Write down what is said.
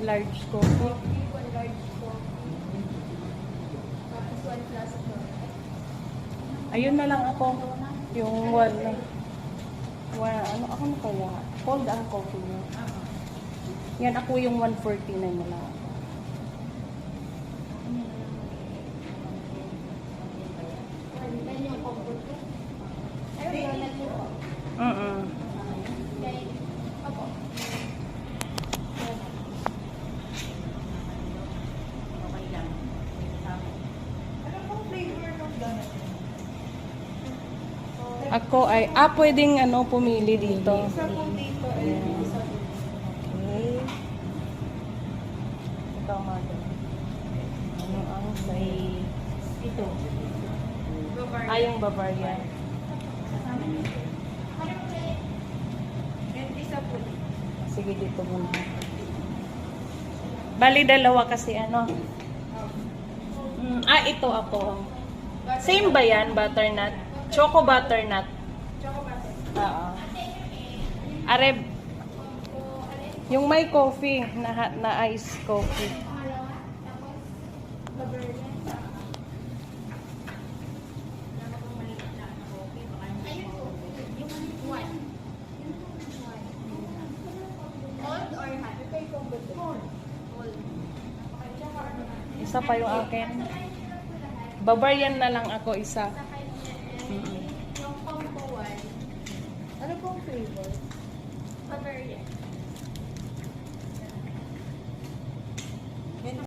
Large coffee. One large coffee. Tapos one plus Ayun na lang ako. Yung one na. One, ano ako na kaya? Cold ang coffee niya. Yan ako yung 149 na lang ako. One, yan yung combo ko. Ayun, donut mo po. Mm Okay. Opo. Ako ay, ah, pwedeng ano, pumili dito. Isa po dito. Ayan. Isa po. Okay. Ikaw, mother. Ano ang say? Ito. Ah, yung Bavarian. Isa po. Sige, dito muna. Bali, dalawa kasi ano. Mm, ah, ito ako. Same ba yan, butternut? Choco butternut. Choco butter. Oo. Are, yung may coffee, na, na ice coffee. Isa pa yung akin. Bavarian na lang ako isa. Yung combo one. Ano pong flavor? Bavarian.